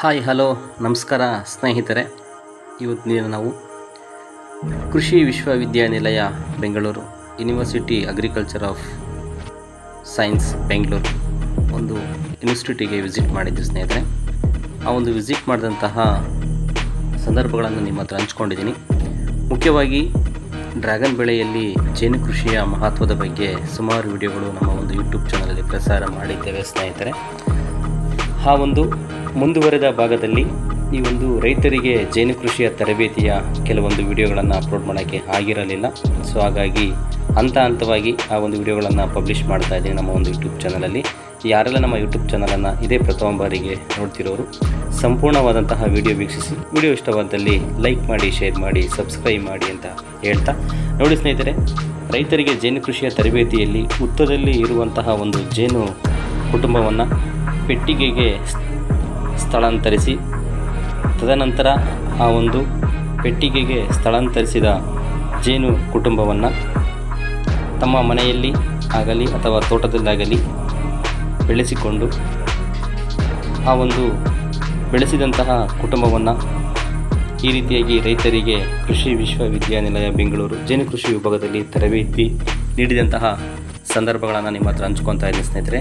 Hi, hello, ನಮಸ್ಕಾರ, ಸ್ನೇಹಿತರೆ. ಇವತ್ತಿನ ನಾವು ಕೃಷಿ ವಿಶ್ವವಿದ್ಯಾನಿಲಯ, Bengaluru university agriculture of science Bengaluru. ಒಂದು ಯೂನಿವರ್ಸಿಟಿಗೆ ವಿಸಿಟ್ ಮಾಡಿದ್ದೆ ಸ್ನೇಹಿತರೆ. ಆ ಒಂದು ವಿಸಿಟ್ ಮಾಡಿದಂತಹ ಸಂದರ್ಭಗಳನ್ನು ನಿಮ್ಮ ಹತ್ರ ಹಂಚ್ಕೊಂಡಿದ್ದೀನಿ. ಮುಖ್ಯವಾಗಿ, ಡ್ರ್ಯಾಗನ್ ಬೆಳೆಯಲ್ಲಿ ಜೇನು ಕೃಷಿಯ ಮಹತ್ವದ ಬಗ್ಗೆ ಸುಮಾರು ವಿಡಿಯೋಗಳು ನಮ್ಮ ಒಂದು ಯೂಟ್ಯೂಬ್ ಚಾನಲಲ್ಲಿ ಪ್ರಸಾರ ಮಾಡಿದ್ದೇವೆ, ಸ್ನೇಹಿತರೆ. ಆ ಒಂದು ಮುಂದುವರೆದ ಭಾಗದಲ್ಲಿ ಈ ಒಂದು ರೈತರಿಗೆ ಜೇನು ಕೃಷಿಯ ತರಬೇತಿಯ ಕೆಲವೊಂದು ವಿಡಿಯೋಗಳನ್ನು ಅಪ್ಲೋಡ್ ಮಾಡೋಕ್ಕೆ ಆಗಿರಲಿಲ್ಲ. ಸೊ ಹಾಗಾಗಿ ಹಂತ ಹಂತವಾಗಿ ಆ ಒಂದು ವಿಡಿಯೋಗಳನ್ನು ಪಬ್ಲಿಷ್ ಮಾಡ್ತಾ ಇದ್ದೀನಿ ನಮ್ಮ ಒಂದು ಯೂಟ್ಯೂಬ್ ಚಾನಲಲ್ಲಿ ಯಾರೆಲ್ಲ ನಮ್ಮ ಯೂಟ್ಯೂಬ್ ಚಾನಲನ್ನು ಇದೇ ಪ್ರಥಮ ಬಾರಿಗೆ ನೋಡ್ತಿರೋರು, ಸಂಪೂರ್ಣವಾದಂತಹ ವಿಡಿಯೋ ವೀಕ್ಷಿಸಿ. ವಿಡಿಯೋ ಇಷ್ಟವಾದಲ್ಲಿ ಲೈಕ್ ಮಾಡಿ ಶೇರ್ ಮಾಡಿ ಸಬ್ಸ್ಕ್ರೈಬ್ ಮಾಡಿ ಅಂತ ಹೇಳ್ತಾ. ನೋಡಿ ಸ್ನೇಹಿತರೆ, ರೈತರಿಗೆ ಜೇನು ಕೃಷಿಯ ತರಬೇತಿಯಲ್ಲಿ ಉತ್ತದಲ್ಲಿ ಇರುವಂತಹ ಒಂದು ಜೇನು ಕುಟುಂಬವನ್ನು, ಪೆಟ್ಟಿಗೆಗೆ ಸ್ಥಳಾಂತರಿಸಿ, ತದನಂತರ ಆ ಒಂದು ಪೆಟ್ಟಿಗೆಗೆ ಸ್ಥಳಾಂತರಿಸಿದ ಜೇನು ಕುಟುಂಬವನ್ನು ತಮ್ಮ ಮನೆಯಲ್ಲಿ ಆಗಲಿ ಅಥವಾ ತೋಟದಲ್ಲಾಗಲಿ ಬೆಳೆಸಿಕೊಂಡು, ಆ ಒಂದು ಬೆಳೆಸಿದಂತಹ ಕುಟುಂಬವನ್ನು ಈ ರೀತಿಯಾಗಿ ರೈತರಿಗೆ ಕೃಷಿ ವಿಶ್ವವಿದ್ಯಾನಿಲಯ ಬೆಂಗಳೂರು ಜೇನು ಕೃಷಿ ವಿಭಾಗದಲ್ಲಿ ತರಬೇತಿ ನೀಡಿದಂತಹ ಸಂದರ್ಭಗಳನ್ನು ನಿಮ್ಮ ಹತ್ರ ಹಂಚ್ಕೊತಾ ಇದ್ದೀನಿ ಸ್ನೇಹಿತರೆ.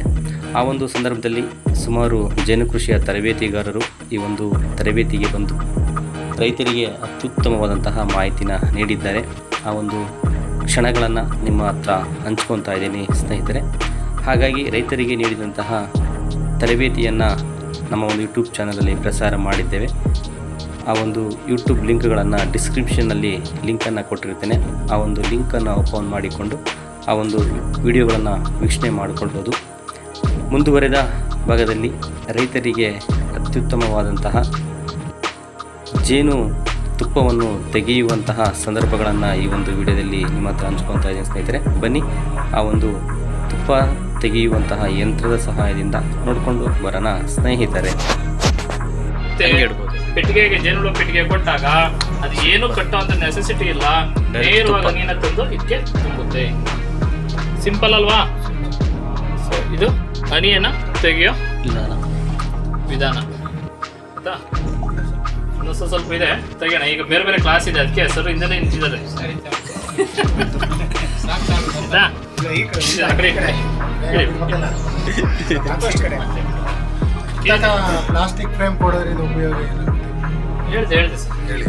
ಆ ಒಂದು ಸಂದರ್ಭದಲ್ಲಿ ಸುಮಾರು ಜೇನು ಕೃಷಿಯ ತರಬೇತಿಗಾರರು ಈ ಒಂದು ತರಬೇತಿಗೆ ಬಂದು ರೈತರಿಗೆ ಅತ್ಯುತ್ತಮವಾದಂತಹ ಮಾಹಿತಿನ ನೀಡಿದ್ದಾರೆ. ಆ ಒಂದು ಕ್ಷಣಗಳನ್ನು ನಿಮ್ಮ ಹತ್ರ ಹಂಚ್ಕೊತಾ ಇದ್ದೀನಿ ಸ್ನೇಹಿತರೆ. ಹಾಗಾಗಿ ರೈತರಿಗೆ ನೀಡಿದಂತಹ ತರಬೇತಿಯನ್ನು ನಮ್ಮ ಒಂದು ಯೂಟ್ಯೂಬ್ ಚಾನಲಲ್ಲಿ ಪ್ರಸಾರ ಮಾಡಿದ್ದೇವೆ. ಆ ಒಂದು ಯೂಟ್ಯೂಬ್ ಲಿಂಕ್ಗಳನ್ನು ಡಿಸ್ಕ್ರಿಪ್ಷನ್ನಲ್ಲಿ ಲಿಂಕನ್ನು ಕೊಟ್ಟಿರ್ತೇನೆ ಆ ಒಂದು ಲಿಂಕನ್ನು ಓಪನ್ ಮಾಡಿಕೊಂಡು ಆ ಒಂದು ವಿಡಿಯೋಗಳನ್ನು ವೀಕ್ಷಣೆ ಮಾಡಿಕೊಳ್ಬೋದು ಮುಂದುವರೆದ ಭಾಗದಲ್ಲಿ ರೈತರಿಗೆ ಅತ್ಯುತ್ತಮವಾದಂತಹ ಜೇನು ತುಪ್ಪವನ್ನು ತೆಗೆಯುವಂತಹ ಸಂದರ್ಭಗಳನ್ನು ಈ ಒಂದು ವಿಡಿಯೋದಲ್ಲಿ ನಿಮ್ಮ ಹತ್ರ ಹಂಚ್ಕೊತಾ ಇದ್ದೀನಿ ಸ್ನೇಹಿತರೆ. ಬನ್ನಿ ಆ ಒಂದು ತುಪ್ಪ ತೆಗೆಯುವಂತಹ ಯಂತ್ರದ ಸಹಾಯದಿಂದ ನೋಡಿಕೊಂಡು ಬರೋಣ ಸ್ನೇಹಿತರೆ. ಪೆಟ್ಟಿಗೆಗೆ ಜೇನುಹುಳು ಪೆಟ್ಟಿಗೆ ಕೊಟ್ಟಾಗ ಅದು ಏನು ಕಟ್ಟುವಂತ ನೆಸೆಸಿಟಿ ಇಲ್ಲ. ನೇರವಾಗಿ ನೀನ ತಂದು ಇದಕ್ಕೆ ತುಂಬುತ್ತೆ. ಸಿಂಪಲ್ ಅಲ್ವಾ? ಸೊ ಇದು ಹನಿಯನ್ನ ತೆಗೆಯೋ ವಿಧಾನ. ವಿಧಾನ. ಆಯ್ತಾ? ಇನ್ನೊಂದು ಸ್ವಲ್ಪ ಸ್ವಲ್ಪ ಇದೆ. ತೆಗೆಯೋಣ. ಈಗ ಬೇರೆ ಬೇರೆ ಕ್ಲಾಸ್ ಇದೆ. ಅದಕ್ಕೆ ಸರ್ ಹಿಂದೆನೇ ನಿಂತಿದ್ದಾರೆ ಆ ಕಡೆ ಈ ಕಡೆ. ಪ್ಲಾಸ್ಟಿಕ್ ಫ್ರೇಮ್ ಕೊಡೋದ್ರಿಂದ ಉಪಯೋಗ ಏನು ಹೇಳಿದೆ ಹೇಳ್ದೆ ಸರ್. ಹೇಳಿ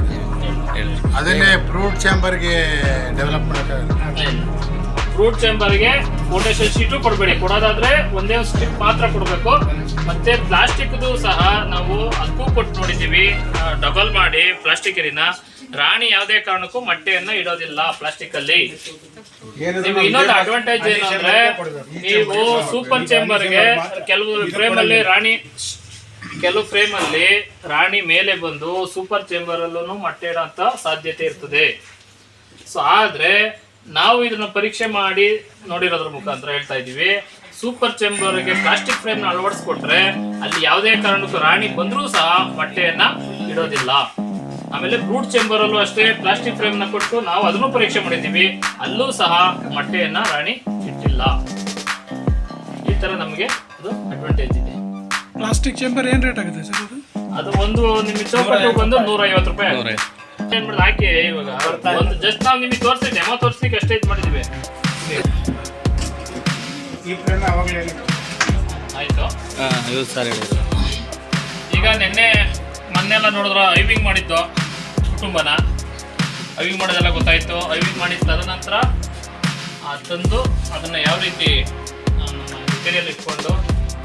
ಹೇಳಿ. ಅದನ್ನೇ ಫ್ರೂಟ್ ಚಾಂಬರ್ಗೆ ಡೆವಲಪ್ ಮಾಡೋಕ್ಕಾಗಲ್ಲ ಫ್ರೂಟ್ ಚೇಂಬರ್ಗೆ ಫೌಂಡೇಶನ್ ಶೀಟು ಕೊಡಬೇಡಿ. ಕೊಡೋದಾದ್ರೆ ಒಂದೇ ಒಂದು ಸ್ಟ್ರಿಪ್ ಮಾತ್ರ ಕೊಡಬೇಕು. ಮತ್ತೆ ಪ್ಲಾಸ್ಟಿಕ್ದು ಸಹ ನಾವು ಅದಕ್ಕೂ ಕೊಟ್ಟು ನೋಡಿದ್ದೀವಿ. ಡಬಲ್ ಮಾಡಿ ಪ್ಲಾಸ್ಟಿಕ್ ಇರಿನ ರಾಣಿ ಯಾವುದೇ ಕಾರಣಕ್ಕೂ ಮೊಟ್ಟೆಯನ್ನ ಇಡೋದಿಲ್ಲ ಪ್ಲಾಸ್ಟಿಕ್ ಅಲ್ಲಿ. ನಿಮ್ಗೆ ಇನ್ನೊಂದು ಅಡ್ವಾಂಟೇಜ್ ಏನಂದ್ರೆ ನೀವು ಸೂಪರ್ ಚೇಂಬರ್ಗೆ ಕೆಲವು ಫ್ರೇಮ್ ಅಲ್ಲಿ ರಾಣಿ ಕೆಲವು ಫ್ರೇಮ್ ಅಲ್ಲಿ ರಾಣಿ ಮೇಲೆ ಬಂದು ಸೂಪರ್ ಚೇಂಬರ್ ಅಲ್ಲೂ ಮೊಟ್ಟೆ ಇಡೋಂತ ಸಾಧ್ಯತೆ ಇರ್ತದೆ. ಸೊ ಆದ್ರೆ ನಾವು ಇದನ್ನ ಪರೀಕ್ಷೆ ಮಾಡಿ ನೋಡಿರೋದ್ರ ಮುಖಾಂತರ ಹೇಳ್ತಾ ಇದೀವಿ ಸೂಪರ್ ಚೆಂಬರ್ಗೆ ಪ್ಲಾಸ್ಟಿಕ್ ಫ್ರೇಮ್ನ ಅಳವಡಿಸ್ಕೊಟ್ರೆ ಅಲ್ಲಿ ಯಾವುದೇ ಕಾರಣಕ್ಕೂ ರಾಣಿ ಬಂದ್ರೂ ಸಹ ಮೊಟ್ಟೆಯನ್ನ ಇಡೋದಿಲ್ಲ. ಆಮೇಲೆ ಫ್ರೂಟ್ ಚೇಂಬರ್ ಅಲ್ಲೂ ಅಷ್ಟೇ ಪ್ಲಾಸ್ಟಿಕ್ ಫ್ರೇಮ್ನ ಕೊಟ್ಟು ನಾವು ಅದನ್ನು ಪರೀಕ್ಷೆ ಮಾಡಿದೀವಿ ಅಲ್ಲೂ ಸಹ ಮೊಟ್ಟೆಯನ್ನ ರಾಣಿ ಇಟ್ಟಿಲ್ಲ. ಈ ತರ ನಮಗೆ ಅದು ಅಡ್ವಾಂಟೇಜ್ ಇದೆ. ಪ್ಲಾಸ್ಟಿಕ್ ಚೇಂಬರ್ ಏನ್ ರೇಟ್ ಆಗುತ್ತೆ ಸರ್ ಅದು? ಅದು ಒಂದು ನಿಮಗೆ ಚೌಕಟ್ಟು ಬಂದು ನೂರ ಐವತ್ತು ರೂಪಾಯಿ ಮಾಡೋದು? ಹಾಕಿ ಇವಾಗ. ಒಂದು ಜಸ್ಟ್ ನಾವು ನಿಮಗೆ ತೋರಿಸಿ ಡೆಮೋ ತೋರಿಸ್ಲಿಕ್ಕೆ ಅಷ್ಟೇ ಇದು ಮಾಡಿದೀವಿ. ಆಯ್ತು. ಸಾವಿರ ಹೇಳಿದ್ರು. ಈಗ ನಿನ್ನೆ ಮೊನ್ನೆಲ್ಲ ನೋಡಿದ್ರ ಐವಿಂಗ್ ಮಾಡಿದ್ದು ಕುಟುಂಬನ. ಐವಿಂಗ್ ಮಾಡೋದೆಲ್ಲ ಗೊತ್ತಾಯ್ತು. ಐವಿಂಗ್ ಮಾಡಿದ ತದನಂತರ ತಂದು ಅದನ್ನ ಯಾವ ರೀತಿ ಮೆಟೀರಿಯಲ್ ಇಟ್ಕೊಂಡು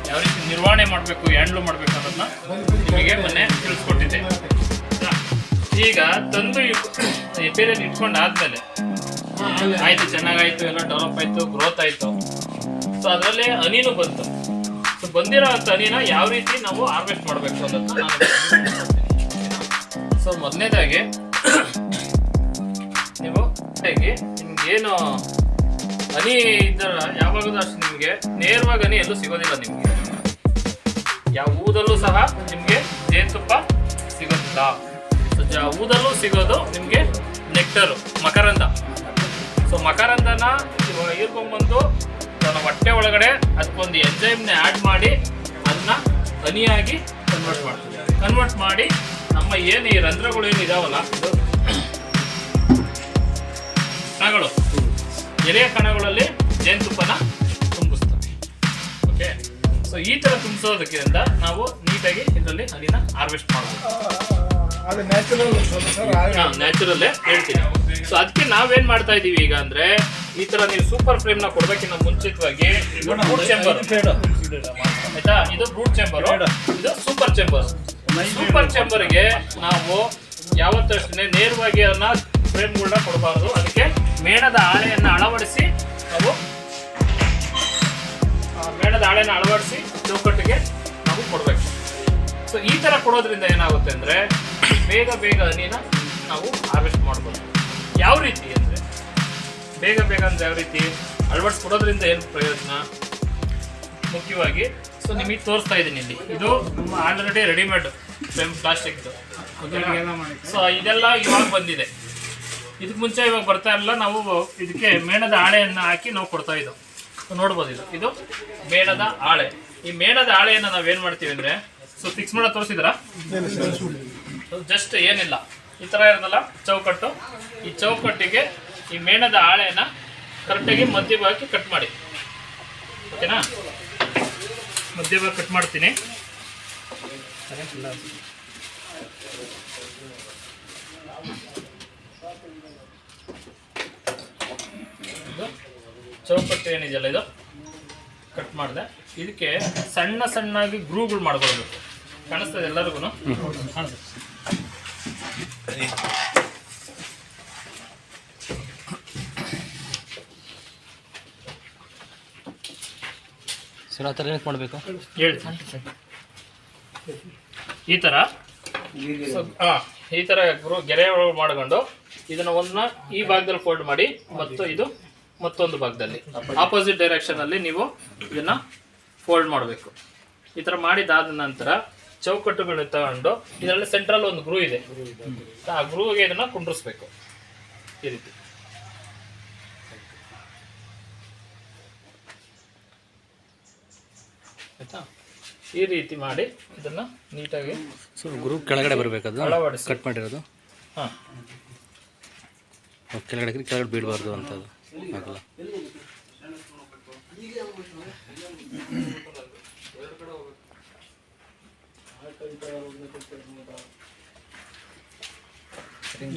ಯಾವ ರೀತಿ ನಿರ್ವಹಣೆ ಮಾಡಬೇಕು ಹ್ಯಾಂಡ್ಲು ಮಾಡಬೇಕು ಅನ್ನೋದನ್ನ ನಿಮಗೆ ಮೊನ್ನೆ ತಿಳಿಸ್ಕೊಟ್ಟಿದ್ದೆ? ಈಗ ತಂದು ಎಪೇರಿಯಲ್ಲಿ ಇಟ್ಕೊಂಡು ಆದ್ಮೇಲೆ ಆಯ್ತು ಚೆನ್ನಾಗಾಯ್ತು, ಎಲ್ಲ ಡೆವಲಪ್ ಆಯ್ತು ಗ್ರೋತ್ ಆಯ್ತು. ಸೊ ಅದರಲ್ಲಿ ಹನಿನೂ ಬಂತು. ಸೊ ಬಂದಿರೋ ಹನಿನ ಯಾವ ರೀತಿ ನಾವು ಹಾರ್ವೆಸ್ಟ್ ಮಾಡಬೇಕು ಅನ್ನೋದನ್ನ ನಾನು ಸೊ ಮೊದಲನೇದಾಗಿ, ನೀವು ನಿಮ್ಗೇನು ಹನಿ ಇದ್ರ ಯಾವಾಗಲೂ ಅಷ್ಟು ನಿಮಗೆ ನೇರವಾಗಿ ಹನಿ ಎಲ್ಲೂ ಸಿಗೋದಿಲ್ಲ ನಿಮಗೆ. ಯಾವ ಊದಲ್ಲೂ ಸಹ ನಿಮಗೆ ಜೇನುತುಪ್ಪ ಸಿಗುತ್ತಾ ಊದಲ್ಲೂ ಸಿಗೋದು ನಿಮಗೆ ನೆಕ್ಟರು ಮಕರಂದ. ಸೊ ಮಕರಂದನ ಇವಾಗ ಹೀರ್ಕೊಂಡ್ಬಂದು ತನ್ನ ಹೊಟ್ಟೆ ಒಳಗಡೆ ಅದಕ್ಕೊಂದು ಎಂಜೈಮ್ನ ಆ್ಯಡ್ ಮಾಡಿ ಅದನ್ನ ಹನಿಯಾಗಿ ಕನ್ವರ್ಟ್ ಮಾಡ್ತೀವಿ ಕನ್ವರ್ಟ್ ಮಾಡಿ ನಮ್ಮ ಏನು ಈ ರಂಧ್ರಗಳು ಏನು ಇದಾವಲ್ಲ? ಇದು ಕಣಗಳು. ಎಲೆಯ ಕಣಗಳಲ್ಲಿ ಜೇನುತುಪ್ಪನ ತುಂಬಿಸ್ತವೆ ಓಕೆ ಸೊ ಈ ಥರ ತುಂಬಿಸೋದಕ್ಕಿಂತ ನಾವು ನೀಟಾಗಿ ಇದರಲ್ಲಿ ಹನಿನ ಹಾರ್ವೆಸ್ಟ್ ಸರ್ ನ್ಯಾಚುರಲ್ಲೇ ಹೇಳ್ತೀನಿ. ಸೊ ಅದಕ್ಕೆ ನಾವೇನ್ ಮಾಡ್ತಾ ಇದೀವಿ ಈಗ ಅಂದ್ರೆ ಈ ತರ ನೀವು ಸೂಪರ್ ಫ್ರೇಮ್ನ ಕೊಡ್ಬೇಕಿನ್ನ ಮುಂಚಿತವಾಗಿ ಬ್ರೂಟ್ ರೂಟ್ ಚೇಂಬರ್ ಆಯ್ತಾ? ಇದು ರೂಟ್ ಚೇಂಬರ್ ಇದು ಸೂಪರ್ ಚೇಂಬರ್ ಸೂಪರ್ ಚೇಂಬರ್ಗೆ ನಾವು ಯಾವತ್ತಷ್ಟೇ ನೇರವಾಗಿ ಅದನ್ನ ಫ್ರೇಮ್ಗಳನ್ನ ಕೊಡಬಾರ್ದು. ಅದಕ್ಕೆ ಮೇಣದ ಹಾಳೆಯನ್ನ ಅಳವಡಿಸಿ ನಾವು ಆ, ಮೇಣದ ಹಾಳೆನ ಅಳವಡಿಸಿ ಚೌಕಟ್ಟಿಗೆ ನಾವು ಕೊಡಬೇಕು. ಸೊ ಈ ತರ ಕೊಡೋದ್ರಿಂದ ಏನಾಗುತ್ತೆ ಅಂದ್ರೆ ಬೇಗ ಬೇಗ ಹನಿನ ನಾವು ಹಾರ್ವೆಸ್ಟ್ ಮಾಡ್ಬೋದು. ಯಾವ ರೀತಿ ಅಂದರೆ ಬೇಗ ಬೇಗ ಅಂದರೆ ಯಾವ ರೀತಿ? ಅಳವಡಿಸ್ಕೊಡೋದ್ರಿಂದ ಏನು ಪ್ರಯೋಜನ? ಮುಖ್ಯವಾಗಿ ಸೊ ನಿಮಗೆ ತೋರಿಸ್ತಾ ಇದ್ದೀನಿ ಇಲ್ಲಿ. ಇದು ನಮ್ಮ ಆಲ್ರೆಡಿ ರೆಡಿಮೇಡ್ ಫ್ರೇಮ್ ಪ್ಲಾಸ್ಟಿಕ್ದು ಸೊ ಇದೆಲ್ಲ ಇವಾಗ ಬಂದಿದೆ. ಇದಕ್ಕೆ ಮುಂಚೆ ಇವಾಗ ಬರ್ತಾ ಇರಲ್ಲ, ನಾವು ಇದಕ್ಕೆ ಮೇಣದ ಹಾಳೆಯನ್ನು ಹಾಕಿ ನಾವು ಕೊಡ್ತಾ ಇದ್ದೋ. ನೋಡ್ಬೋದು ಇದು. ಇದು ಮೇಣದ ಹಾಳೆ. ಈ ಮೇಣದ ಹಾಳೆಯನ್ನು ನಾವೇನು ಮಾಡ್ತೀವಿ ಅಂದರೆ ಸೊ ಫಿಕ್ಸ್ ಮಾಡೋ ತೋರಿಸಿದ್ರಾ? ಜಸ್ಟ್ ಏನಿಲ್ಲ. ಈ ಥರ ಇರೋದಲ್ಲ ಚೌಕಟ್ಟು. ಈ ಚೌಕಟ್ಟಿಗೆ ಈ ಮೇಣದ ಹಾಳೆನ ಕರೆಕ್ಟಾಗಿ ಮಧ್ಯಭಾಗಕ್ಕೆ ಕಟ್ ಮಾಡಿ. ಓಕೆನಾ ಮಧ್ಯಭಾಗ ಕಟ್ ಮಾಡ್ತೀನಿ. ಚೌಕಟ್ಟು ಏನಿದೆಯಲ್ಲ ಇದು? ಕಟ್ ಮಾಡಿದೆ. ಇದಕ್ಕೆ ಸಣ್ಣ ಸಣ್ಣಾಗಿ ಗ್ರೂಗಳು ಮಾಡ್ಕೊಳ್ಬೇಕು. ಕಾಣಿಸ್ತದೆ ಎಲ್ಲರಿಗೂ ಕಾಣಿಸ್ತದೆ. ಸರ್ ಆ ಥರ ಏನಕ್ಕೆ ಮಾಡಬೇಕು? ಹೇಳಿ. ಈ ಥರ? ಹಾಂ ಈ ಥರ ಗ್ರೂ ಗೆರೆ ಒಳಗೆ ಮಾಡ್ಕೊಂಡು ಇದನ್ನ ಒಂದನ್ನ ಈ ಭಾಗದಲ್ಲಿ ಫೋಲ್ಡ್ ಮಾಡಿ ಮತ್ತು ಇದು ಮತ್ತೊಂದು ಭಾಗದಲ್ಲಿ. ಆಪೋಸಿಟ್ ಡೈರೆಕ್ಷನಲ್ಲಿ ನೀವು ಇದನ್ನು ಫೋಲ್ಡ್ ಮಾಡಬೇಕು. ಈ ಥರ ಮಾಡಿದಾದ ನಂತರ ಚೌಕಟ್ಟುಗಳನ್ನ ತಗೊಂಡು ಇದರಲ್ಲಿ ಸೆಂಟ್ರಲ್ ಒಂದು ಗ್ರೂ ಇದೆ. ಆ ಗ್ರೂಗೆ ಇದನ್ನ ಕುಂಡ್ರಿಸ್ಬೇಕು. ಈ ರೀತಿ. ಆಯ್ತಾ? ಈ ರೀತಿ ಮಾಡಿ ಇದನ್ನ ನೀಟಾಗಿ ಗ್ರೂ ಕೆಳಗಡೆ ಬರಬೇಕದು? ಅಳವಡಿಸಿ. ಕಟ್ ಮಾಡಿರೋದು? ಹಾಂ. ಕೆಳಗಡೆ ಕೆಳಗಡೆ ಬೀಳಬಾರ್ದು ಅಂತದ್ದು ಆಗಲ್ಲ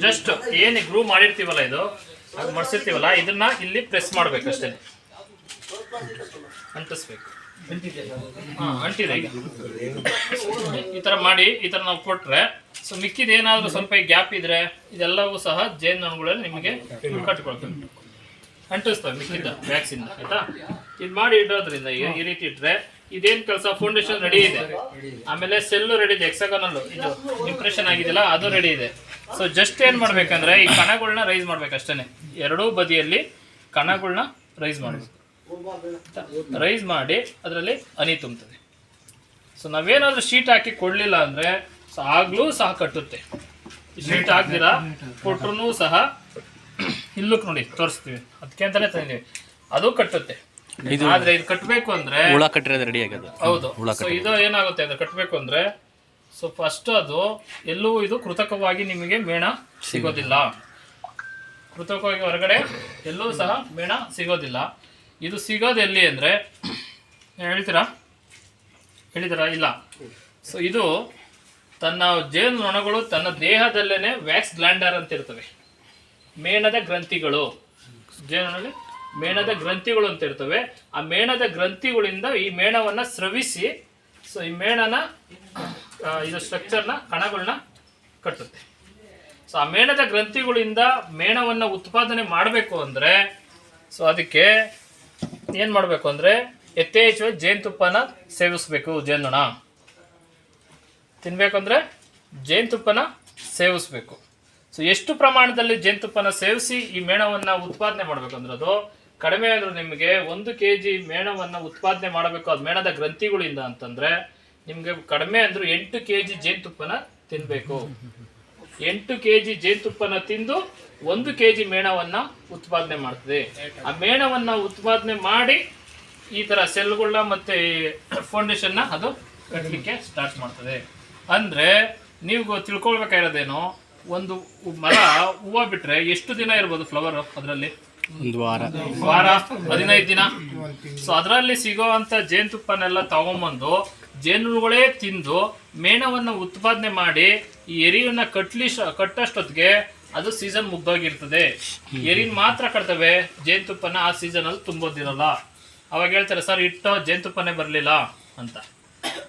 ಜಸ್ಟ್ ಏನು ಗ್ರೂ ಮಾಡಿರ್ತೀವಲ್ಲ ಇದು, ಅದು ಮಡಿಸಿರ್ತೀವಲ್ಲ ಇದನ್ನ ಇಲ್ಲಿ ಪ್ರೆಸ್ ಮಾಡ್ಬೇಕು ಅಷ್ಟೇ ಅಂಟಿಸ್ಬೇಕು ಅಂಟಿದೆ ಈಗ. ಈ ತರ ಮಾಡಿ, ಈ ತರ ನಾವು ಕೊಟ್ರೆ ಸೊ ಮಿಕ್ಕಿದ ಏನಾದ್ರೂ ಸ್ವಲ್ಪ ಗ್ಯಾಪ್ ಇದ್ರೆ, ಇದೆಲ್ಲವೂ ಸಹ ಜೇನುನೊಣಗಳಲ್ಲಿ ನಿಮಗೆ ಕಟ್ಕೊಳ್ತವೆ ಅಂಟಿಸ್ತವೆ ಮಿಕ್ಕಿದ್ದ ವ್ಯಾಕ್ಸಿನ್ ಆಯ್ತಾ? ಇದು ಮಾಡಿ ಇಡೋದ್ರಿಂದ ಈ ರೀತಿ ಇಟ್ಟರೆ ಇದೇನು ಕೆಲಸ ಫೌಂಡೇಶನ್ ರೆಡಿ ಇದೆ. ಆಮೇಲೆ ಸೆಲ್ಲು ರೆಡಿ ಇದೆ ಎಕ್ಸಗನಲ್ಲು ಇದು ಇಂಪ್ರೆಷನ್ ಆಗಿದೆಯಲ್ಲ, ಅದು ರೆಡಿ ಇದೆ. ಸೊ ಜಸ್ಟ್ ಏನ್ ಮಾಡ್ಬೇಕಂದ್ರೆ ಈ ಕಣಗಳನ್ನ ರೈಸ್ ಮಾಡ್ಬೇಕು ಅಷ್ಟೇನೆ ಎರಡೂ ಬದಿಯಲ್ಲಿ ಕಣಗಳನ್ನ ರೈಸ್ ಮಾಡಬೇಕು. ರೈಸ್ ಮಾಡಿ ಅದರಲ್ಲಿ ಹನಿ ತುಂಬುತ್ತದೆ. ಸೊ ನಾವೇನಾದ್ರೂ ಶೀಟ್ ಹಾಕಿ ಕೊಡ್ಲಿಲ್ಲ ಅಂದ್ರೆ ಸೊ ಆಗ್ಲೂ ಸಹ ಕಟ್ಟುತ್ತೆ. ಶೀಟ್ ಹಾಕ್ದಿರಾ ಕೊಟ್ರು ಸಹ ಇಲ್ಲಕ್ಕೆ ನೋಡಿ ತೋರಿಸ್ತೀವಿ. ಅದಕ್ಕೆ ಅಂತಾನೆ ತಂದಿದ್ದೀವಿ. ಅದು ಕಟ್ಟುತ್ತೆ. ಆದ್ರೆ ಇದು ಕಟ್ಟಬೇಕು ಅಂದ್ರೆ ಹುಳ ಕಟ್ಟಿರೋದು ರೆಡಿ ಆಗೋದು. ಹೌದು. ಸೊ ಇದು ಏನಾಗುತ್ತೆ ಅಂದ್ರೆ ಕಟ್ಟಬೇಕು ಅಂದ್ರೆ ಸೊ ಫಸ್ಟ್ ಅದು, ಎಲ್ಲೂ ಇದು ಕೃತಕವಾಗಿ ನಿಮಗೆ ಮೇಣ ಸಿಗೋದಿಲ್ಲ. ಕೃತಕವಾಗಿ ಹೊರಗಡೆ ಎಲ್ಲೂ ಸಹ ಮೇಣ ಸಿಗೋದಿಲ್ಲ. ಇದು ಸಿಗೋದು ಎಲ್ಲಿ ಅಂದ್ರೆ ಹೇಳ್ತೀರಾ ಹೇಳಿದ್ದೀರಾ? ಇಲ್ಲ. ಸೊ ಇದು ತನ್ನ ಜೇನು ನೊಣಗಳು ತನ್ನ ದೇಹದಲ್ಲೇನೆ ವ್ಯಾಕ್ಸ್ ಗ್ಲ್ಯಾಂಡರ್ ಅಂತ ಇರ್ತವೆ. ಮೇಣದ ಗ್ರಂಥಿಗಳು. ಜೇನಲ್ಲಿ ಮೇಣದ ಗ್ರಂಥಿಗಳು ಅಂತ ಇರ್ತವೆ. ಆ ಮೇಣದ ಗ್ರಂಥಿಗಳಿಂದ ಈ ಮೇಣವನ್ನ ಸ್ರವಿಸಿ ಸೊ ಈ ಮೇಣನ ಇದು ಸ್ಟ್ರಕ್ಚರ್ನ ಕಣಗಳನ್ನ ಕಟ್ಟುತ್ತೆ. ಸೊ ಆ ಮೇಣದ ಗ್ರಂಥಿಗಳಿಂದ ಮೇಣವನ್ನು ಉತ್ಪಾದನೆ ಮಾಡಬೇಕು ಅಂದರೆ ಸೊ ಅದಕ್ಕೆ ಏನು ಮಾಡಬೇಕು ಅಂದರೆ, ಯಥೇಚ್ಛವಾಗಿ ಜೇನುತುಪ್ಪನ ಸೇವಿಸಬೇಕು, ಜೇನುನೊಣ. ತಿನ್ನಬೇಕಂದ್ರೆ ಜೇನುತುಪ್ಪನ ಸೇವಿಸಬೇಕು. ಸೊ ಎಷ್ಟು ಪ್ರಮಾಣದಲ್ಲಿ ಜೇನುತುಪ್ಪನ ಸೇವಿಸಿ ಈ ಮೇಣವನ್ನು ಉತ್ಪಾದನೆ ಮಾಡಬೇಕು ಅಂದ್ರೆ ಅದು ಕಡಿಮೆ ಆದರೂ ನಿಮಗೆ ಒಂದು ಕೆ ಜಿ ಮೇಣವನ್ನು ಉತ್ಪಾದನೆ ಮಾಡಬೇಕು, ಅದು ಮೇಣದ ಗ್ರಂಥಿಗಳಿಂದ ಅಂತಂದ್ರೆ ನಿಮಗೆ ಕಡಿಮೆ ಅಂದ್ರೂ ಎಂಟು ಕೆ ಜಿ ಜೇನುತುಪ್ಪನ ತಿನ್ನಬೇಕು ಎಂಟು ಕೆ ಜಿ ಜೇನುತುಪ್ಪನ ತಿಂದು ಒಂದು ಕೆ ಜಿ ಮೇಣವನ್ನು ಉತ್ಪಾದನೆ ಮಾಡ್ತದೆ. ಆ ಮೇಣವನ್ನ ಉತ್ಪಾದನೆ ಮಾಡಿ ಈ ಥರ ಸೆಲ್ಗಳನ್ನ ಮತ್ತು ಫೌಂಡೇಶನ್ನ ಅದು ಕಟ್ಟಲಿಕ್ಕೆ ಸ್ಟಾರ್ಟ್ ಮಾಡ್ತದೆ. ಅಂದ್ರೆ ನೀವು ತಿಳ್ಕೊಳ್ಬೇಕಾಗಿರೋದೇನು ಒಂದು ಮರ ಹೂವು ಬಿಟ್ರೆ ಎಷ್ಟು ದಿನ ಇರ್ಬೋದು ಫ್ಲವರ್ ಅದರಲ್ಲಿ? ಒಂದು ವಾರ. ವಾರ ಹದಿನೈದು ದಿನ. ಸೊ ಅದರಲ್ಲಿ ಅಂತ ಜೇನುತುಪ್ಪನೆಲ್ಲ ತಗೊಂಬಂದು ಜೇನುಗಳೇ ತಿಂದು ಮೇಣವನ್ನು ಉತ್ಪಾದನೆ ಮಾಡಿ ಈ ಎರಿಯನ್ನ ಕಟ್ಲಿ ಕಟ್ಟಷ್ಟೊತ್ತಿಗೆ ಅದು ಸೀಸನ್ ಮುಗ್ದೋಗಿರ್ತದೆ. ಎರಿನ್ ಮಾತ್ರ ಕಟ್ತವೆ ಜೇನುತುಪ್ಪನ ಆ ಸೀಸನ್ ಅಲ್ಲಿ ತುಂಬೋದಿರಲ್ಲ. ಅವಾಗ ಹೇಳ್ತಾರೆ, ಸರ್ ಇಟ್ಟು ಜೇನುತುಪ್ಪನೇ ಬರಲಿಲ್ಲ ಅಂತ.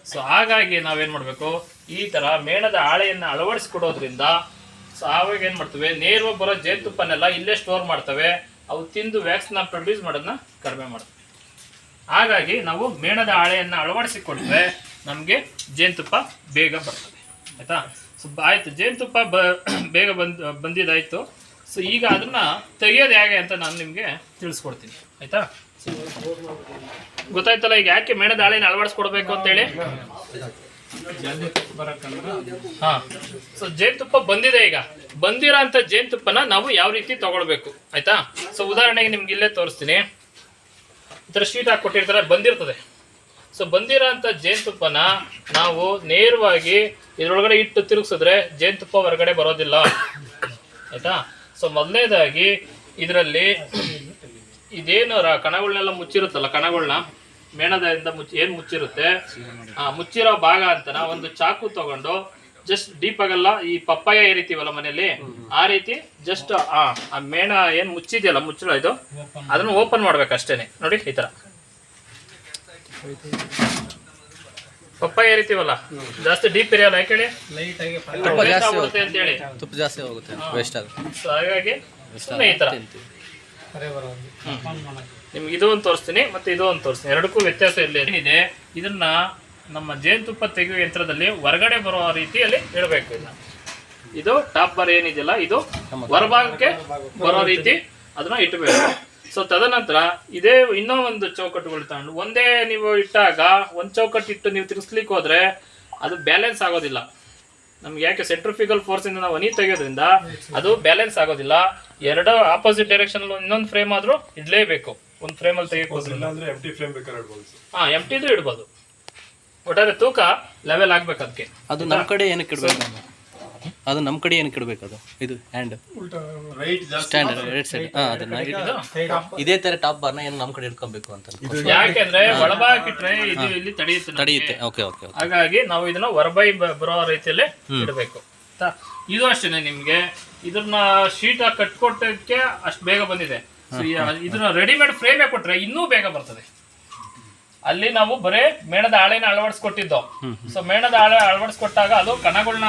ಸೊ, ಹಾಗಾಗಿ ನಾವೇನು ಮಾಡಬೇಕು? ಈ ತರ ಮೇಣದ ಹಾಳೆಯನ್ನು ಅಳವಡಿಸ್ಕೊಡೋದ್ರಿಂದ ಸೊ ಆವಾಗ ಏನು ಮಾಡ್ತವೆ? ನೇರವಾಗಿ ಬರೋ ಜೇನುತುಪ್ಪನೆಲ್ಲ ಇಲ್ಲೇ ಸ್ಟೋರ್ ಮಾಡ್ತವೆ. ಅವು ತಿಂದು ವ್ಯಾಕ್ಸ್ನ ಪ್ರೊಡ್ಯೂಸ್ ಮಾಡೋದನ್ನ ಕಡಿಮೆ ಮಾಡ್ತವೆ. ಹಾಗಾಗಿ ನಾವು ಮೇಣದ ಹಾಳೆಯನ್ನು ಅಳವಡಿಸಿಕೊಂಡ್ರೆ ನಮಗೆ ಜೇನುತುಪ್ಪ ಬೇಗ ಬರ್ತದೆ. ಆಯ್ತಾ? ಸೊ ಆಯ್ತು ಜೇನುತುಪ್ಪ ಬ ಬೇಗ ಬಂದು ಬಂದಿದ್ದಾಯಿತು ಸೊ ಈಗ ಅದನ್ನ ತೆಗೆಯೋದು ಹೇಗೆ ಅಂತ ನಾನು ನಿಮಗೆ ತಿಳಿಸ್ಕೊಡ್ತೀನಿ. ಆಯ್ತಾ? ಗೊತ್ತಾಯ್ತಲ್ಲ ಈಗ ಯಾಕೆ ಮೇಣದ ಹಾಳೆನ ಅಳವಡಿಸ್ಕೊಡ್ಬೇಕು ಅಂತೇಳಿ? ಹಾ. ಸೊ ಜೇನುತುಪ್ಪ ಬಂದಿದೆ ಈಗ. ಬಂದಿರೋ ಅಂಥ ಜೇನುತುಪ್ಪನ ನಾವು ಯಾವ ರೀತಿ ತಗೊಳ್ಬೇಕು? ಆಯ್ತಾ? ಸೊ ಉದಾಹರಣೆಗೆ ನಿಮ್ಗೆ ಇಲ್ಲೇ ತೋರಿಸ್ತೀನಿ. ಈ ಶೀಟ್ ಹಾಕಿ ಕೊಟ್ಟಿರ್ತಾರೆ, ಬಂದಿರ್ತದೆ. ಸೊ ಬಂದಿರೋ ಅಂತ ಜೇನುತುಪ್ಪನ ನಾವು ನೇರವಾಗಿ ಇದರೊಳಗಡೆ ಇಟ್ಟು ತಿರುಗಿಸಿದ್ರೆ ಜೇನುತುಪ್ಪ ಹೊರಗಡೆ ಬರೋದಿಲ್ಲ. ಆಯ್ತಾ? ಸೊ ಮೊದಲನೇದಾಗಿ ಇದರಲ್ಲಿ ಇದೇನು ಕಣಗಳನ್ನೆಲ್ಲ ಮುಚ್ಚಿರುತ್ತಲ್ಲ ಕಣಗಳನ್ನ ಮೇಣದಿಂದ ಮುಚ್ಚಿ, ಏನು ಮುಚ್ಚಿರುತ್ತೆ? ಆ, ಮುಚ್ಚಿರೋ ಭಾಗ ಅಂತನ ಒಂದು ಚಾಕು ತಗೊಂಡು ಜಸ್ಟ್ ಡೀಪ್ ಆಗಲ್ಲ ಈ ಪಪ್ಪಾಯ ಏರಿತೀವಲ್ಲ ಮನೆಯಲ್ಲಿ. ಆ ರೀತಿ ಜಸ್ಟ್ ಆ ಆ ಮೇಣ ಏನ್ ಮುಚ್ಚಿದೆಯಲ್ಲ ಮುಚ್ಚಳ ಇದು? ಅದನ್ನ ಓಪನ್ ಮಾಡ್ಬೇಕು ಅಷ್ಟೇನೆ. ನೋಡಿ ಈ ತರ. ಪಪ್ಪಾಯ ಏರಿತೀವಲ್ಲ ಜಾಸ್ತಿ ಡೀಪ್ ಇರಿಯಲ್ಲ ಯಾಕೆ ಹೇಳಿ? ತುಪ್ಪ ಜಾಸ್ತಿ ಹೋಗುತ್ತೆ ವೇಸ್ಟ್ ಆಗುತ್ತೆ ಸೊ ಹಾಗಾಗಿ ಸುಮ್ಮನೆ ಈ ತರ. ನಿಮ್ಗೆ ಇದು ಒಂದು ತೋರಿಸ್ತೀನಿ ಮತ್ತೆ ಇದು ಒಂದು ತೋರಿಸ್ತೀನಿ. ಎರಡಕ್ಕೂ ವ್ಯತ್ಯಾಸ ಇಲ್ಲಿ ಏನಿದೆ ಇದನ್ನ ನಮ್ಮ ಜೇನುತುಪ್ಪ ತೆಗೆಯುವ ಯಂತ್ರದಲ್ಲಿ ಹೊರಗಡೆ ಬರೋ ರೀತಿಯಲ್ಲಿ ಇಡಬೇಕು ಇಲ್ಲ ಇದು ಟಾಪ್ ಬಾರ್ ಏನಿದೆಯಲ್ಲ ಇದು ಹೊರಭಾಗಕ್ಕೆ ಬರೋ ರೀತಿ ಅದನ್ನ ಇಟ್ಬೇಕು. ಸೊ ತದನಂತರ ಇದೇ ಇನ್ನೂ ಒಂದು ಚೌಕಟ್ಟುಗಳು ತಗೊಂಡು ಒಂದೇ ನೀವು ಇಟ್ಟಾಗ ಒಂದ್ ಚೌಕಟ್ಟು ಇಟ್ಟು ನೀವು ತಿರ್ಸ್ಲಿಕ್ಕೆ ಹೋದ್ರೆ ಅದು ಬ್ಯಾಲೆನ್ಸ್ ಆಗೋದಿಲ್ಲ. ನಮ್ಗೆ ಯಾಕೆ ಸೆಂಟ್ರಿಫಿಕಲ್ ಫೋರ್ಸ್ ಇಂದ ನಾವು ಹನಿ ತೆಗೆಯೋದ್ರಿಂದ ಅದು ಬ್ಯಾಲೆನ್ಸ್ ಆಗೋದಿಲ್ಲ. ಎರಡು ಆಪೋಸಿಟ್ ಡೈರೆಕ್ಷನ್ ಅಲ್ಲಿ ಇನ್ನೊಂದು ಫ್ರೇಮ್ ಆದ್ರೂ ಇಡ್ಲೇಬೇಕು. ಒಂದು ಫ್ರೇಮ್ ಅಲ್ಲಿ ತೆಗೆಯೋದ್ರಿಂದ ಅಂದ್ರೆ ಎಂ ಟಿ ಫ್ಲೇಮ್ ಬೇಕಾದ್ರೆ ಇಡ್ಬೋದು. ಹಾ ಎಂಟಿದು ಇಡ್ಬೋದು. ಒಟ್ಟಾರೆ ತೂಕ ಲೆವೆಲ್ ಆಗ್ಬೇಕು ಅದಕ್ಕೆ ಅದು ನಮ್ಮ ಕಡೆ ಏನಕ್ಕೆ ಇಡಬೇಕು ಅದು? ನಮ್ಮ ಕಡೆ ಏನಕ್ಕೆ ಇಡಬೇಕು ಅದು? ಇದು ಹ್ಯಾಂಡ್ ಸ್ಟ್ಯಾಂಡರ್ಡ್ ರೈಟ್ ಸೈಡ್ ಹಾಂ ಅದನ್ನ ಇಟ್ಟು- ಇದೇ ತರ ಟಾಪ್ ಬಾರ್ನ ಏನು ನಮ್ಮ ಕಡೆ ಇಟ್ಕೊಬೇಕು ಅಂತ ಯಾಕೆಂದ್ರೆ ಒಳಭಾಗಕ್ಕೆ ಇಟ್ರೆ ಇದು ಇಲ್ಲಿ ತಡೆಯುತ್ತೆ ನಮ್ಗೆ. ತಡೆಯುತ್ತೆ. ಓಕೆ ಓಕೆ ಓಕೆ ಹಾಗಾಗಿ ನಾವು ಇದನ್ನ ಹೊರಬೈ ಬ- ಬರೋ ರೀತಿಯಲ್ಲಿ ಇಡಬೇಕು. ಇದು ಅಷ್ಟೇನೆ ನಿಮ್ಗೆ. ಇದನ್ನ ಶೀಟ್ ಕಟ್ಕೊಟ್ಟಕ್ಕೆ ಅಷ್ಟು ಬೇಗ ಬಂದಿದೆ. So, ಈ- ಇದನ್ನ ರೆಡಿಮೇಡ್ ಫ್ರೇಮೇ ಕೊಟ್ರೆ ಇನ್ನೂ ಬೇಗ ಬರ್ತದೆ. ಅಲ್ಲಿ ನಾವು ಬರೇ ಮೇಣದ ಹಾಳೆನ ಅಳವಡಿಸ್ಕೊಟ್ಟಿದ್ದೋ. ಸೊ ಮೇಣದ ಹಾಳೆ ಅಳವಡಿಸ್ಕೊಟ್ಟಾಗ ಅದು ಕಣಗಳನ್ನ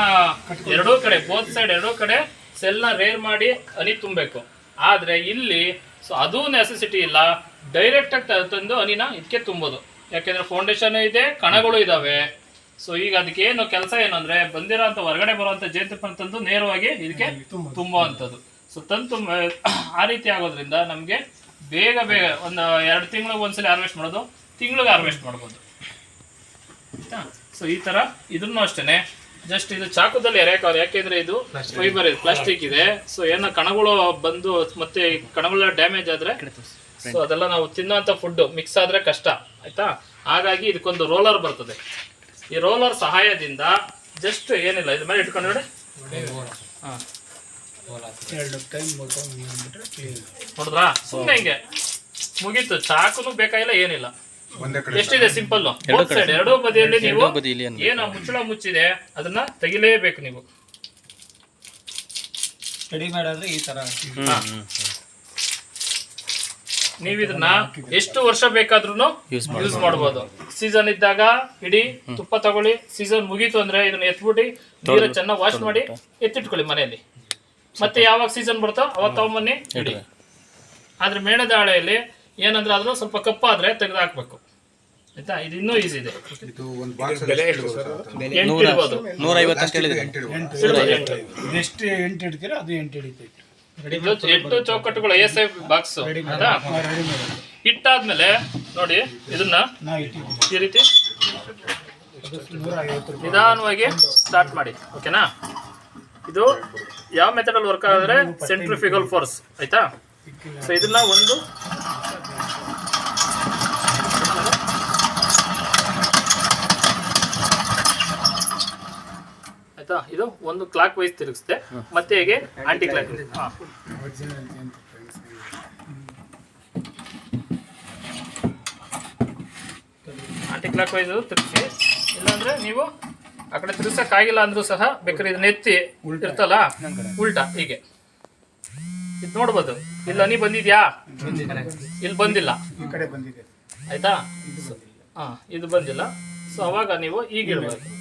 ಎರಡೂ ಕಡೆ ಬೋತ್ ಸೈಡ್ ಎರಡೂ ಕಡೆ ಸೆಲ್ನ ರೇರ್ ಮಾಡಿ ಹನಿ ತುಂಬಬೇಕು. ಆದ್ರೆ ಇಲ್ಲಿ ಸೊ ಅದು ನೆಸೆಸಿಟಿ ಇಲ್ಲ. ಡೈರೆಕ್ಟ್ ಆಗಿ ತಂದು ಹನಿನ ಇದಕ್ಕೆ ತುಂಬೋದು. ಯಾಕೆಂದ್ರೆ ಫೌಂಡೇಶನ್ ಇದೆ, ಕಣಗಳು ಇದಾವೆ. ಸೊ ಈಗ ಅದಕ್ಕೆ ಏನು ಕೆಲಸ ಏನು ಅಂದ್ರೆ ಬಂದಿರೋ ಅಂತ ಹೊರಗಡೆ ಬರುವಂತ ಜೇನುತುಪ್ಪ ತಂದು ನೇರವಾಗಿ ಇದಕ್ಕೆ ತುಂಬುವಂತದ್ದು ಸೊ ತಂದು ತುಂಬ, ಆ ರೀತಿ ಆಗೋದ್ರಿಂದ ನಮಗೆ ಬೇಗ ಬೇಗ ಒಂದು ಎರಡು ತಿಂಗಳಿಗೆ ಒಂದ್ಸಲ ಹಾರ್ವೆಸ್ಟ್ ಮಾಡೋದು ತಿಂಗಳಿಗೆ ಹಾರ್ವೆಸ್ಟ್ ಮಾಡ್ಬೋದು. ಆಯ್ತಾ? ಸೊ ಈ ತರ ಇದನ್ನು ಅಷ್ಟೇನೆ. ಜಸ್ಟ್ ಇದು ಚಾಕುದಲ್ಲಿ ಎರೆಯಕಾದ್ರೆ ಯಾಕೆಂದ್ರೆ ಇದು ಫೈಬರ್ ಇದೆ ಪ್ಲಾಸ್ಟಿಕ್ ಇದೆ. ಸೊ ಏನೋ ಕಣಗಳು ಬಂದು ಮತ್ತೆ ಕಣಗಳೆಲ್ಲ ಕಣಗಳ ಡ್ಯಾಮೇಜ್ ಆದ್ರೆ ಸೊ ಅದೆಲ್ಲ ನಾವು ತಿನ್ನೋಂಥ ಫುಡ್ ಮಿಕ್ಸ್ ಆದ್ರೆ ಕಷ್ಟ. ಆಯ್ತಾ? ಹಾಗಾಗಿ ಇದಕ್ಕೊಂದು ರೋಲರ್ ಬರ್ತದೆ. ಈ ರೋಲರ್ ಸಹಾಯದಿಂದ ಜಸ್ಟ್ ಏನಿಲ್ಲ ಇದ್ರ ಮೇಲೆ ಇಟ್ಕೊಂಡು ನೋಡಿ. ಹಾ. ನೋಡಿದ್ರಾ? ಸುಮ್ಮನೆ ಹಿಂಗೆ. ಮುಗೀತು. ಚಾಕುನು ಬೇಕಾಗಿಲ್ಲ ಏನಿಲ್ಲ. ಎಷ್ಟಿದೆ ಸಿಂಪಲ್ ಸೈಡ್ ಎರಡೂ ಬದಿಯಲ್ಲಿ ನೀವು ಎರಡೂ ಬದಿಯಲ್ಲಿ ಏನು ಮುಚ್ಚಳ ಮುಚ್ಚಿದೆ ಅದನ್ನ ತೆಗಿಲೇಬೇಕು ನೀವು. ನೀವ್ ಆದ್ರೆ ಈ ತರ ನೀವು ಇದನ್ನ ಎಷ್ಟು ವರ್ಷ ಬೇಕಾದ್ರೂ ಯೂಸ್ ಮಾಡಬಹುದು ಸೀಸನ್ ಇದ್ದಾಗ ಇಡೀ ತುಪ್ಪ ತಗೊಳ್ಳಿ ಸೀಸನ್ ಮುಗೀತು ಅಂದ್ರೆ ಇದನ್ನ ಎತ್ಬಿಟ್ಟು ನೀರ ಚೆನ್ನಾಗಿ ವಾಶ್ ಮಾಡಿ ಎತ್ತಿಟ್ಕೊಳ್ಳಿ ಮನೆಯಲ್ಲಿ. ಮತ್ತೆ ಯಾವಾಗ ಸೀಸನ್ ಬರುತ್ತೋ ಅವಾಗ ತಗೊಂಬನ್ನಿ ಇಡಿ ಆದ್ರೆ ಮೇಣದ ಹಾಳೆಯಲ್ಲಿ ಏನಂದ್ರೆ ಅದ್ರ ಸ್ವಲ್ಪ ಕಪ್ಪಾದ್ರೆ ತೆಗೆದು ಹಾಕ್ಬೇಕು. ಆಯ್ತಾ? ಇದು ಇನ್ನೂ ಈಸಿ ಇದೆ. ಎಂಟು ಇರ್ಬೋದು. ನೂರೈವತ್ತು ಅಂತ ಹೇಳಿದ್ರೆ ಇಡ್ಬೋದು ಎಂಟು. ಎಷ್ಟು ಎಂಟು ಇಡ್ತೀರಾ ಅದು ಎಂಟು ಹಿಡಿತೈತೆ ಇದು ಎಂಟು ಚೌಕಟ್ಟುಗಳು ಎಸ್ ಐ ಬಾಕ್ಸ್ ರೆಡಿಮೇಡ್ ಇಟ್ಟಾದ್ಮೇಲೆ ನೋಡಿ ಇದನ್ನ ಈ ರೀತಿ ನಿಧಾನವಾಗಿ ಸ್ಟಾರ್ಟ್ ಮಾಡಿ. ಓಕೆನಾ ಇದು ಯಾವ ಮೆಥಡ್ ಅಲ್ಲಿ ವರ್ಕ್ ಆದರೆ ಸೆಂಟ್ರಿಫಿಕಲ್ ಫೋರ್ಸ್ ಆಯ್ತಾ? ಸೊ ಇದನ್ನ ಒಂದು ಆಯ್ತಾ? ಇದು ಒಂದು ಕ್ಲಾಕ್ ವೈಸ್ ತಿರುಗಿಸುತ್ತೆ. ಮತ್ತೆ ಹೇಗೆ? Aunty clock anticlockwise ತಿರುಗಿಸಿ. ಇಲ್ಲಾಂದ್ರೆ ನೀವು ಆ ಕಡೆ ಆಗಿಲ್ಲ ಅಂದ್ರೂ ಸಹ ಬೇಕಾದ್ರೆ ಇದನ್ನ ಎತ್ತಿ ಇರ್ತಲ್ಲ? ಉಲ್ಟಾ ಹೀಗೆ. ಇದು ನೋಡ್ಬೋದು. ಇಲ್ಲ ನೀ ಬಂದಿದ್ಯಾ? ಇಲ್ಲಿ ಬಂದಿಲ್ಲ. ಆಯ್ತಾ? ಹಾ ಇದು ಬಂದಿಲ್ಲ. ಸೊ ಅವಾಗ ನೀವು ಈಗ ಇಡ್ಬೇಕು